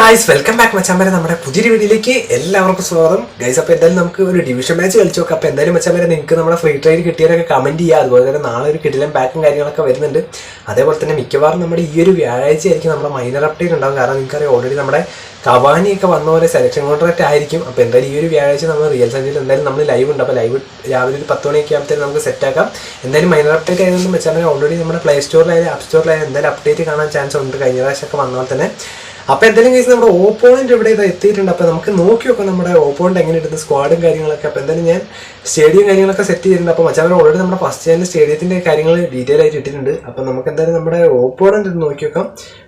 Guys welcome back മച്ചാൻ വരെ നമ്മുടെ പുതിയൊരു വീഡിയോയിലേക്ക് എല്ലാവർക്കും സ്വാഗതം. ഗൈസ് അപ്പോൾ എന്തായാലും നമുക്ക് ഒരു ഡിവിഷൻ മാച്ച് കളിച്ചു നോക്കാം. അപ്പോൾ എന്തായാലും മച്ചാൻ വരെ നിങ്ങൾക്ക് നമ്മുടെ ഫ്രീ ട്രയൽ കിട്ടിയവരൊക്കെ കമന്റ് ചെയ്യുക. അതുപോലെ തന്നെ നാളെ ഒരു കിടിലൻ പാക്കും കാര്യങ്ങളൊക്കെ വരുന്നുണ്ട്. അതേപോലെ തന്നെ മിക്കവാറും നമ്മുടെ ഈ ഒരു വ്യാഴാഴ്ച ആയിരിക്കും നമ്മുടെ മൈനർ അപ്ഡേറ്റ് ഉണ്ടാകും കാരണം നിങ്ങൾക്കറിയാം ഓൾറെഡി നമ്മുടെ കവാനിയൊക്കെ വന്ന പോലെ സെലക്ഷൻ കോൺട്രാക്ട് ആയിരിക്കും. അപ്പോൾ എന്തായാലും ഈ ഒരു വ്യാഴാഴ്ച നമ്മൾ റിയൽ സഞ്ചിയിൽ എന്തായാലും നമ്മൾ ലൈവ് ഉണ്ട്. അപ്പോൾ ലൈവ് രാവിലെ ഒരു പത്ത് മണിയൊക്കെ ആകുമ്പോഴത്തേക്കും നമുക്ക് സെറ്റ് ആക്കാം. എന്തായാലും മൈനർ അപ്ഡേറ്റ് ആയതുകൊണ്ട് വെച്ചാൽ ഓൾറെഡി നമ്മുടെ പ്ലേ സ്റ്റോറിലായാലും ആപ്പ് സ്റ്റോറിലായാലും എന്തായാലും അപ്ഡേറ്റ് കാണാൻ ചാൻസ് ഉണ്ട്. കഴിഞ്ഞ പ്രാവശ്യമൊക്കെ വന്ന പോലെ തന്നെ. അപ്പൊ എന്തായാലും കേസ് നമ്മുടെ ഓപ്പോണന്റ് ഇവിടെ ഇത് എത്തിയിട്ടുണ്ട് അപ്പൊ നമുക്ക് നോക്കി നോക്കാം നമ്മുടെ ഓപ്പോണന്റ് എങ്ങനെ ഇടുന്ന സ്ക്വാഡും കാര്യങ്ങളൊക്കെ. അപ്പൊ എന്തായാലും ഞാൻ സ്റ്റേഡിയം കാര്യങ്ങളൊക്കെ സെറ്റ് ചെയ്തിട്ടുണ്ട്. അപ്പൊ മച്ചാൻ ഓൾറെഡി നമ്മുടെ ഫസ്റ്റ് ചാനൽ സ്റ്റേഡിയത്തിന്റെ കാര്യങ്ങൾ ഡീറ്റെയിൽ ആയിട്ട് ഇട്ടിട്ടുണ്ട്. അപ്പൊ നമുക്ക് എന്തായാലും നമ്മുടെ ഓപ്പോണന്റ് നോക്കി നോക്കാം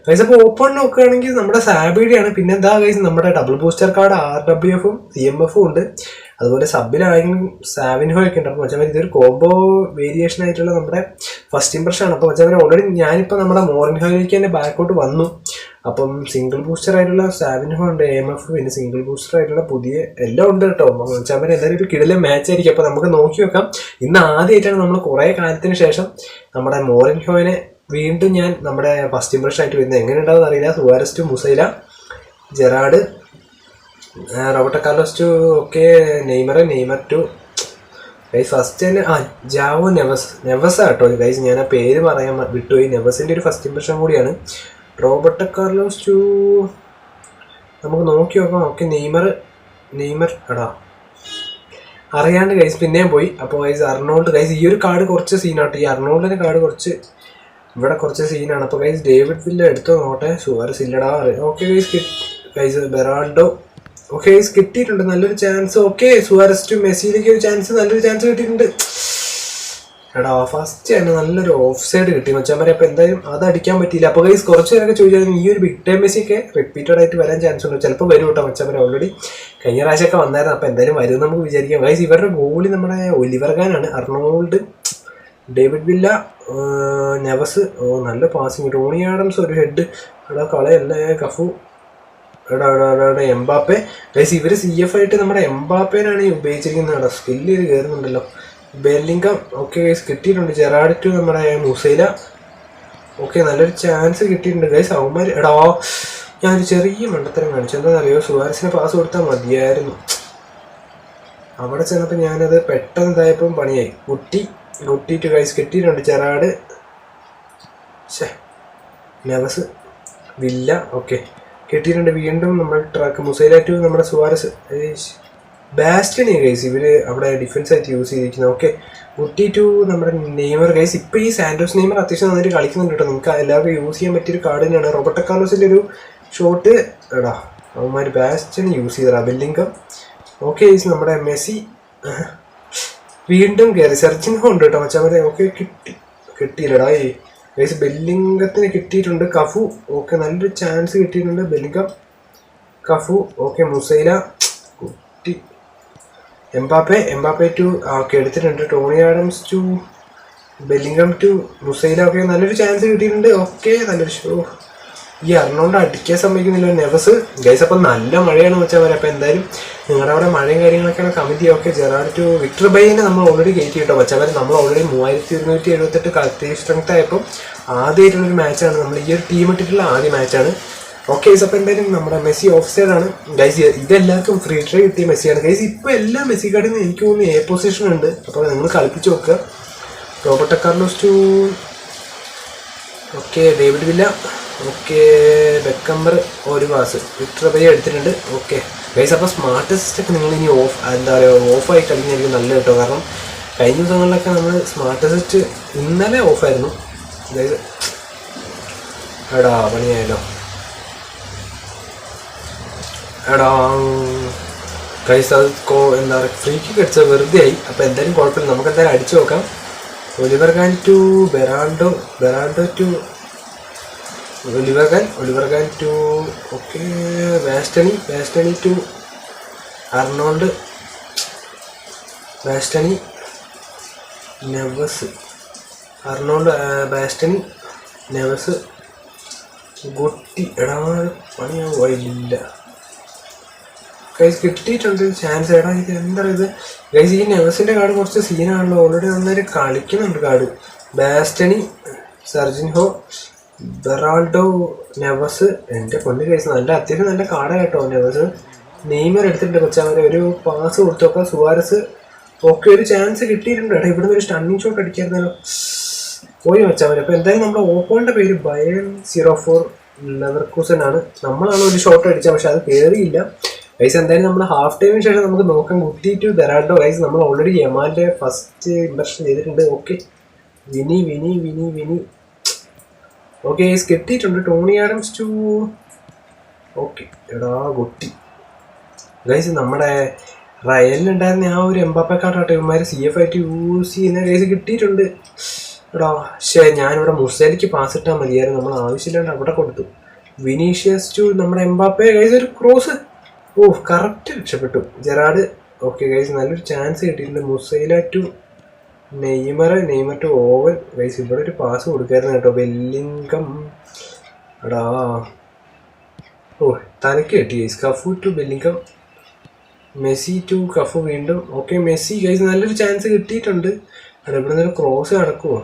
ഗൈസ് അപ്പോൾ നോക്കുകയാണെങ്കിൽ നമ്മുടെ സാബിഡിയാണ് പിന്നെ എന്താ ഗൈസ് നമ്മുടെ double booster card R W എഫും സി എം എഫും ഉണ്ട്. അതുപോലെ സബിലാണെങ്കിലും സാവിൻഹോ ഒക്കെ ഉണ്ട്. അപ്പോൾ മച്ചാൻ ഇതൊരു കോംബോ വേരിയേഷൻ ആയിട്ടുള്ള നമ്മുടെ ഫസ്റ്റ് ഇംപ്രഷൻ ആണ്. അപ്പോൾ മച്ചാൻ ഓൾറെഡി ഞാനിപ്പോൾ നമ്മുടെ മോറിൻഹോയിലേക്ക് തന്നെ ബാക്കോട്ട് വന്നു. അപ്പം സിംഗിൾ ബൂസ്റ്റർ ആയിട്ടുള്ള സാവിനും ഉണ്ട് എം എഫ് പിന്നെ സിംഗിൾ ബൂസ്റ്റർ ആയിട്ടുള്ള പുതിയ എല്ലാം ഉണ്ട് കേട്ടോ. ചമ്മൻ എന്തായാലും ഒരു കിടലെ മാച്ച് ആയിരിക്കും. അപ്പോൾ നമുക്ക് നോക്കി വെക്കാം. ഇന്ന് ആദ്യമായിട്ടാണ് നമ്മൾ കുറേ കാലത്തിന് ശേഷം നമ്മുടെ മോറിൻ ഹോയിനെ വീണ്ടും ഞാൻ നമ്മുടെ ഫസ്റ്റ് ഇംപ്രഷൻ ആയിട്ട് വരുന്നത്. എങ്ങനെ ഉണ്ടാവും അറിയില്ല. Suarez to Musiala Gerrard Roberto Carlos to ഒക്കെ Neymar Neymar to guys first തന്നെ ആ ജാവോ നെവസ് നെവസ് ആട്ടോ ഗൈസ് ഞാൻ ആ പേര് പറയാൻ വിട്ടുപോയി. നെവസിന്റെ ഒരു ഫസ്റ്റ് ഇംപ്രഷൻ കൂടിയാണ്. റോബർട്ടോ കാർലോസ് ടു നമുക്ക് നോക്കി നോക്കാം. ഓക്കെ നെയ്മർ നെയ്മർ എടാ. അറിയാണ്ട് ഗൈസ് പിന്നെയും പോയി. അപ്പോൾ ഗൈസ് അർണോൾഡ് ഗൈസ് ഈ ഒരു കാർഡ് കുറച്ച് സീനാട്ടോ ഈ അർണോൾഡിന്റെ കാർഡ് കുറച്ച് ഇവിടെ കുറച്ച് സീനാണ് അപ്പോൾ ഗൈസ് ഡേവിഡ് വില്ല എടുത്തോ നോട്ടെ സുവാരസ് ഇല്ലടാ okay guys guys Beraldo. Okay guys കിട്ടിയിട്ടുണ്ട്. നല്ലൊരു ചാൻസ് ഓക്കെ സുവാരസ് ടു മെസ്സിയിലേക്ക് ഒരു ചാൻസ് നല്ലൊരു ചാൻസ് കിട്ടിയിട്ടുണ്ട്. എടാ ഫസ്റ്റ് തന്നെ നല്ലൊരു ഓഫ് സൈഡ് കിട്ടി പറയാം അപ്പോൾ എന്തായാലും അത് അടിക്കാൻ പറ്റിയില്ല. അപ്പോൾ ഗൈസ് കുറച്ച് നേരൊക്കെ ചോദിച്ചാൽ ഈ ഒരു ബിഗ് ടൈം മെസ്സിയൊക്കെ റിപ്പീറ്റഡ് ആയിട്ട് വരാൻ ചാൻസ് ഉണ്ട്? ചിലപ്പോൾ വരും കേട്ടോ പറയാം ഓൾറെഡി കഴിഞ്ഞ പ്രാവശ്യമൊക്കെ വന്നായിരുന്നു. അപ്പോൾ എന്തായാലും വരും നമുക്ക് വിചാരിക്കാം. ഗൈസ് ഇവരുടെ ഗോളി നമ്മുടെ ഒലിവർഗാനാണ് Arnold David Villa Neves oh നല്ല പാസിങ് ടോണി ആഡംസ് ഒരു ഹെഡ് എടാ കളയല്ലേ കഫു. എടാ എടാ എടാ എംബാപ്പെ. ഗൈസ് ഇവർ സി എഫ് ആയിട്ട് നമ്മുടെ എംബാപ്പേനാണ് ഈ ഉപയോഗിച്ചിരിക്കുന്നത്. സ്കില്ല് കയറുന്നുണ്ടല്ലോ. ബെല്ലിംഗം ഓക്കെ ഗൈസ് കിട്ടിയിട്ടുണ്ട്. ജെറാഡ് ടു നമ്മുടെ മുസൈല ഓക്കെ നല്ലൊരു ചാൻസ് കിട്ടിയിട്ടുണ്ട് ഗൈസ് അവന്മാർ എടാ ഞാനൊരു ചെറിയ മണ്ടത്തരം കാണിച്ചു. എന്താണെന്നറിയോ സുവാരസിന് പാസ് കൊടുത്താൽ മതിയായിരുന്നു. അവിടെ ചെന്നപ്പോൾ ഞാനത് പെട്ടെന്ന് ഇതായപ്പം പണിയായി. കുട്ടി കുട്ടി ടു ഗൈസ് കിട്ടിയിട്ടുണ്ട് ചെറാട് ശേ നെവസ് വില്ല ഓക്കെ കിട്ടിയിട്ടുണ്ട് വീണ്ടും നമ്മൾ ട്രാക്ക്. മുസൈല ടു നമ്മുടെ സുവാരസ് ബാസ്റ്റണി ഗൈസ് ഇവർ അവിടെ ഡിഫൻസ് ആയിട്ട് യൂസ് ചെയ്തിരിക്കുന്നത്. ഓക്കെ കുട്ടി ടു നമ്മുടെ നെയ്മർ ഗൈസ് ഇപ്പൊ ഈ സാൻഡോസ് നെയ്മർ അത്യാവശ്യം നന്നായിട്ട് കളിക്കുന്നുണ്ട് കേട്ടോ. നിങ്ങൾക്ക് എല്ലാവർക്കും യൂസ് ചെയ്യാൻ പറ്റിയൊരു കാർഡ് തന്നെയാണ്. റോബർട്ട് കാർലോസിന്റെ ഒരു ഷോട്ട് എടാ അവന്മാർ ബാസ്റ്റിന് യൂസ് ചെയ്തടാ ബെല്ലിംഗം ഓക്കെ ഗൈസ് നമ്മുടെ മെസ്സി വീണ്ടും കയറി സെർച്ചിങ് ഉണ്ട് കേട്ടോ മച്ചാമരെ ഓക്കെ കിട്ടി കിട്ടിയില്ലടാ. ഈ ഗൈസ് ബെല്ലിംഗത്തിന് കിട്ടിയിട്ടുണ്ട് കഫു. ഓക്കെ നല്ലൊരു ചാൻസ് കിട്ടിയിട്ടുണ്ട് ബെല്ലിംഗം. കഫു. Okay Musiala. കുട്ടി എംബാപ്പെ എംബാപ്പെ ടു ഓക്കെ എടുത്തിട്ടുണ്ട് Tony Adams to Bellingham to Musiala okay നല്ലൊരു ചാൻസ് കിട്ടിയിട്ടുണ്ട്. ഓക്കെ നല്ലൊരു ഷോ ഈ അറിഞ്ഞോണ്ട് അടിക്കാൻ സമ്മതിക്കുന്നില്ല. നെവസ് ഗൈസ് അപ്പം നല്ല മഴയാണ് വെച്ചാൽ അവരെ അപ്പം എന്തായാലും നിങ്ങളുടെ അവിടെ മഴയും കാര്യങ്ങളൊക്കെയാണ് committee okay Gerrard to Victor ബൈനെ നമ്മൾ ഓൾറെഡി കയറ്റി കേട്ടോ വെച്ചാൽ നമ്മൾ ഓൾറെഡി മൂവായിരത്തി ഇരുന്നൂറ്റി എഴുപത്തെട്ട് കത്തി സ്ട്രെങ്ത് ആയപ്പോൾ ആദ്യമായിട്ടുള്ളൊരു മാച്ചാണ് നമ്മൾ ഈ ഒരു ടീം ഇട്ടിട്ടുള്ള ആദ്യ മാച്ചാണ് ഓക്കെ അപ്പം എന്തായാലും നമ്മുടെ മെസ്സി ഓഫ് സൈഡ് ആണ്. ഗൈസ് ഇതെല്ലാവർക്കും ഫ്രീ ട്രൈ കിട്ടിയ മെസ്സിയാണ്. ഗൈസ് ഇപ്പോൾ എല്ലാ മെസ്സി കാർഡിനും എനിക്ക് തോന്നുന്നു എ പൊസിഷൻ ഉണ്ട്. അപ്പോൾ നിങ്ങൾ കളിപ്പിച്ച് നോക്കുക Robert Carlos to okay David Villa. Okay Beckenbauer ഒരു പാസ് വിക്ടർ ബൈ എടുത്തിട്ടുണ്ട്. ഓക്കെ ഗൈസ് അപ്പോൾ സ്മാർട്ട് സിസ്റ്റൊക്കെ നിങ്ങൾ ഇനി ഓഫ് എന്താ പറയുക ഓഫായി കളിക്കുന്നതായിരിക്കും നല്ലത് കേട്ടോ. കാരണം കഴിഞ്ഞ ദിവസങ്ങളിലൊക്കെ നമ്മൾ സ്മാർട്ട് സിസ്റ്റ് ഇന്നലെ ഓഫായിരുന്നു ഗൈസ് എടാ പണിയായല്ലോ. എടാ അത് കോ എന്താ പറയുക? ഫ്രീ കിക്ക് അടിച്ചത് വെറുതെ ആയി. അപ്പോൾ എന്തായാലും കുഴപ്പമില്ല. നമുക്ക് എന്തായാലും അടിച്ചു നോക്കാം. Oliver Kahn to Beraldo Beraldo to Oliver Kahn Oliver Kahn to okay Bastoni Bastoni to Arnold Bastoni Neves Arnold Bastoni Neves Guti എടാ പണിയാവില്ല ഗൈസ് കിട്ടിയിട്ടുണ്ട് ചാൻസ് ഏടാ ഇത് എന്താ ഇത്? ഗൈസ് ഈ നെവസിന്റെ കാർഡ് കുറച്ച് സീനാണല്ലോ. ഓൾറെഡി നന്നായിട്ട് കളിക്കുന്നുണ്ട് കാർഡ് ബാസ്റ്റണി സർജിൻ ഹോ ബെറാൾഡോ നെവസ്. എന്റെ പൊന്നു കേസ് നല്ല അത്യാവശ്യം നല്ല കാട കേട്ടോ നെവസ്. നെയ്മർ എടുത്തിട്ടുണ്ട് കൊച്ചാമരെ ഒരു പാസ് കൊടുത്തൊക്കെ സുവാരസ് ഒക്കെ ഒരു ചാൻസ് കിട്ടിയിട്ടുണ്ട് എടാ ഇവിടുന്ന് ഒരു സ്റ്റണ്ണിങ് ഷോട്ട് അടിക്കായിരുന്നല്ലോ. പോയി വെച്ചാൽ അപ്പോൾ എന്തായാലും നമ്മുടെ ഓപ്പോണിന്റെ പേര് ബയൺ സീറോ ഫോർ ലെവർക്കൂസൻ ആണ്. നമ്മളാണ് ഒരു ഷോട്ട് അടിച്ചത് പക്ഷെ അത് കയറിയില്ല ഗൈസ് എന്തായാലും നമ്മൾ ഹാഫ് ടൈമിന് ശേഷം നമുക്ക് നോക്കാം. കുട്ടി ടു ബെറാഡോ ഗൈസ് നമ്മൾ ഓൾറെഡി യമാന്റെ ഫസ്റ്റ് ഇംപ്രഷൻ ചെയ്തിട്ടുണ്ട്. Okay Vini Vini Vini Vini. Okay കിട്ടിയിട്ടുണ്ട്. Tony Adams to. ഓക്കെ എടാ കുട്ടി. ഗൈസ് നമ്മുടെ റയലിലുണ്ടായിരുന്ന ആ ഒരു എംബാപ്പക്കാട്ടാട്ടെ ഇവന്മാർ സി എഫ് ആയിട്ട് യൂസ് ചെയ്യുന്ന കേസ് കിട്ടിയിട്ടുണ്ട്. എടാ ശേ ഞാനിവിടെ മുസേലിക്ക് പാസ് ഇട്ടാൽ മതിയായിരുന്നു. നമ്മൾ ആവശ്യമില്ലാണ്ട് അവിടെ കൊടുത്തു. വിനീഷ്യസ് ടു നമ്മുടെ എംബാപ്പെ ഗൈസ് ഒരു ക്രോസ് ഓ കറക്റ്റ് രക്ഷപ്പെട്ടു. ജെറാഡ് ഓക്കെ ഗൈസ് നല്ലൊരു ചാൻസ് കിട്ടിയിട്ടുണ്ട്. Musiala to Neymar Neymar to Owen guys ഇവിടെ ഒരു പാസ് കൊടുക്കായിരുന്നു കേട്ടോ. ബെല്ലിംഗം എടാ. ഓ തലക്ക് കിട്ടി guys Cafu to Bellingham Messi to Cafu വീണ്ടും. ഓക്കെ മെസ്സി ഗൈസ് നല്ലൊരു ചാൻസ് കിട്ടിയിട്ടുണ്ട്. എടാ ഇവിടെ നിന്നൊരു ക്രോസ് നടക്കുമോ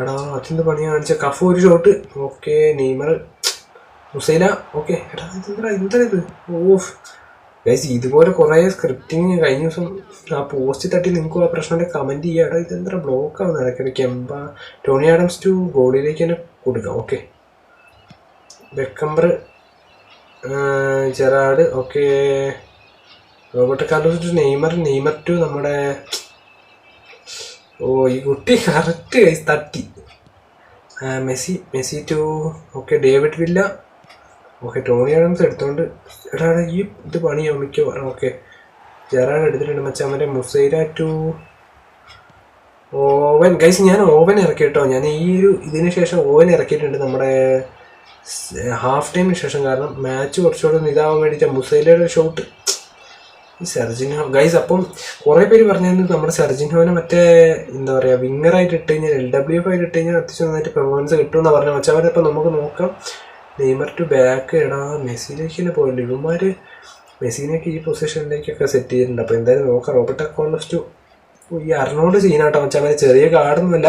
എടാ അച്ഛന്റെ പണി കാണിച്ച? കഫു ഒരു shot okay Neymar Musiala okay. എടാ ഇതെന്താ എന്താ ഇത്? ഓഫ്. ഗൈസ് ഇതുപോലെ കുറേ സ്ക്രിപ്റ്റിങ് കഴിഞ്ഞ ദിവസം ആ പോസ്റ്റ് തട്ടി നിങ്ങൾക്ക് ആ പ്രശ്നത്തെ കമന്റ് ചെയ്യുക. എടാ ഇതെന്താ ബ്ലോക്ക് ആവുന്ന? ഇടയ്ക്കിടയ്ക്ക് എംബ ടോണി ആഡംസ് ടു ഗോളിയിലേക്ക് തന്നെ കൊടുക്കാം. Okay. Beckenbauer Gerrard okay. Robert Carlos to Neymar Neymar to നമ്മുടെ ഓ ഈ കുട്ടി കറക്റ്റ് തട്ടി. Messi Messi to okay. David Villa okay Tony Adams എടുത്തോണ്ട് എടാ ഈ ഇത് പണിയോ മിക്കവാറും? ഓക്കെ. ജെറാഡ് എടുത്തിട്ടുണ്ട് മച്ചാമന്റെ മുസൈര ടു ഓവൻ. ഗൈസ് ഞാൻ ഓവൻ ഇറക്കി കേട്ടോ ഞാൻ ഈ ഒരു ഇതിന് ശേഷം ഓവൻ ഇറക്കിയിട്ടുണ്ട് നമ്മുടെ ഹാഫ് ടൈമിന് ശേഷം. കാരണം മാച്ച് കുറച്ചുകൂടെ ഒന്ന് ഇതാവാൻ വേണ്ടിയിട്ട് മുസൈലയുടെ ഷോട്ട്. ഈ സെർജിൻഹോ ഗൈസ് അപ്പം കുറേ പേര് പറഞ്ഞിരുന്നു നമ്മുടെ സെർജിൻഹോനെ മറ്റേ എന്താ പറയുക വിങ്ങറായിട്ട് ഇട്ട് കഴിഞ്ഞാൽ എൽ ഡബ്ല്യു എഫ് ആയിട്ട് ഇട്ട് കഴിഞ്ഞാൽ അത്യാവശ്യം നന്നായിട്ട് പെർഫോമൻസ് കിട്ടുമെന്ന് പറഞ്ഞു മച്ചവരെ ഇപ്പം നമുക്ക് നോക്കാം. നെയ്മർ ടു ബാക്ക് എടാ മെസ്സിയിലേക്ക് തന്നെ പോയില്ല ഇവന്മാർ മെസ്സിനെയൊക്കെ ഈ പൊസിഷനിലേക്കൊക്കെ സെറ്റ് ചെയ്തിട്ടുണ്ട്. അപ്പോൾ എന്തായാലും നോക്കാം. റോബർട്ട് അക്കോണസ് ടു ഈ അർണോൾഡ് സീനാട്ടോ വെച്ചാൽ ചെറിയ കാർഡൊന്നുമല്ല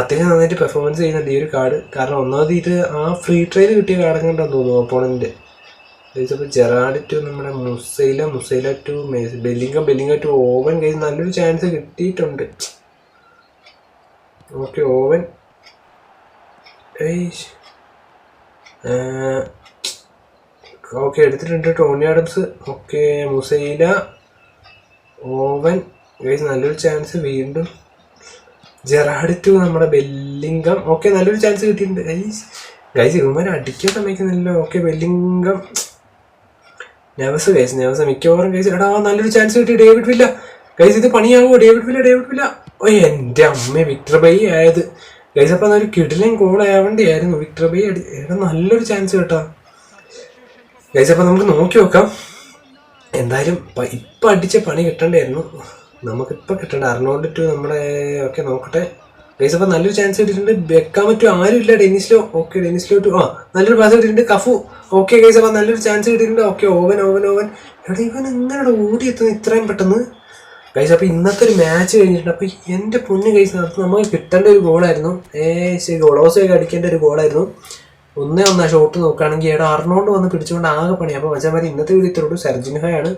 അത്യാവശ്യം നന്നായിട്ട് പെർഫോമൻസ് ചെയ്യുന്നുണ്ട് ഈ ഒരു കാർഡ് കാരണം ഒന്നാമത് ഇത് ആ ഫ്രീ ട്രയൽ കിട്ടിയ കാർഡ് കണ്ടാന്ന് തോന്നുന്നു ഓപ്പോണന്റ് അപ്പോൾ ജെറാഡ് ടു നമ്മുടെ Musiala Musiala to Bellingham Bellingham to Owen കയ്യിൽ നല്ലൊരു ചാൻസ് കിട്ടിയിട്ടുണ്ട്. Okay Owen. ഓക്കെ എടുത്തിട്ടുണ്ട്. Tony Adams okay Musiala Owen. Guys നല്ലൊരു ചാൻസ് വീണ്ടും. ജെറാഡ് ടു നമ്മുടെ ബെല്ലിംഗം ഓക്കെ നല്ലൊരു ചാൻസ് കിട്ടിയിട്ടുണ്ട്. ഗൈസ് ഗൈസ് ഇവന്മാർ അടിക്കാൻ സമ്മതിക്കുന്നില്ലല്ലോ. Okay Bellingham Neves guys Neves മിക്കവാറും ഗൈസ് എടാ നല്ലൊരു ചാൻസ് കിട്ടി. ഡേവിഡ് വില്ല ഗൈസ് ഇത് പണിയാവോ? ഡേവിഡ് വില്ല ഡേവിഡ് വില്ല ഓ എന്റെ അമ്മ വിക്ടർ ബൈ ആയത്. ഗൈസ് അപ്പം അതൊരു കിടിലൻ കോൾ ആവേണ്ടിയായിരുന്നു വിക്ടർ ബൈ അടി നല്ലൊരു ചാൻസ് കേട്ടോ. ഗൈസ് അപ്പം നമുക്ക് നോക്കി നോക്കാം. എന്തായാലും ഇപ്പം അടിച്ച പണി കിട്ടണ്ടായിരുന്നു. നമുക്കിപ്പോൾ കിട്ടണ്ട. അർണോൾഡ് ടു നമ്മുടെ ഒക്കെ നോക്കട്ടെ. ഗൈസ് അപ്പം നല്ലൊരു ചാൻസ് കിട്ടിയിട്ടുണ്ട്. വെക്കാൻ പറ്റും ആരും ഇല്ല ഡെനിസ്ലോ ഓക്കെ ഡെനിസ്ലോ ടു ആ നല്ലൊരു പാസ് കിട്ടിയിട്ടുണ്ട്. കഫു ഓക്കെ ഗൈസ് അപ്പം നല്ലൊരു ചാൻസ് കിട്ടിയിട്ടുണ്ട്. Okay Owen Owen Owen. എവിടെ ഇവൻ എങ്ങനെയാണ് എത്തുന്നു ഇത്രയും പെട്ടെന്ന്. ഗൈസ് അപ്പോൾ ഇന്നത്തെ ഒരു മാച്ച് കഴിഞ്ഞിട്ടുണ്ട്. അപ്പോൾ എന്റെ പൊന്ന് ഗൈസ് അത് നമുക്ക് കിട്ടേണ്ട ഒരു ഗോളായിരുന്നു ഏശ് ഗോളോസൊക്കെ അടിക്കേണ്ട ഒരു ഗോളായിരുന്നു ഒന്നേ ഒന്നാ ഷോട്ട് നോക്കുകയാണെങ്കിൽ എടാ അർണോണ്ട് വന്ന് പിടിച്ചുകൊണ്ട് ആകെ പണി അപ്പോൾ മതി ഇന്നത്തെ വീഡിയോ ഇത്രയുള്ളൂ സർജിൻഹായാണ്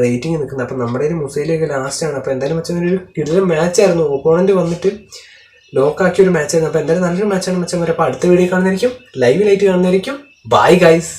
റേറ്റിംഗ് നിൽക്കുന്നത്. അപ്പോൾ നമ്മുടെ ഒരു മുസൈലൊക്കെ ലാസ്റ്റ് ആണ്. അപ്പോൾ എന്തായാലും വെച്ചാൽ ഒരു കിടിലൻ മാച്ചായിരുന്നു ഓപ്പോണന്റ് വന്നിട്ട് ലോക്കാക്കിയ ഒരു മാച്ചായിരുന്നു അപ്പോൾ എന്തായാലും നല്ലൊരു മാച്ചാണ് വെച്ചാൽ അപ്പോൾ അടുത്ത വീഡിയോ കാണുന്നതായിരിക്കും. ലൈറ്റ് കാണുന്നതായിരിക്കും. Bye guys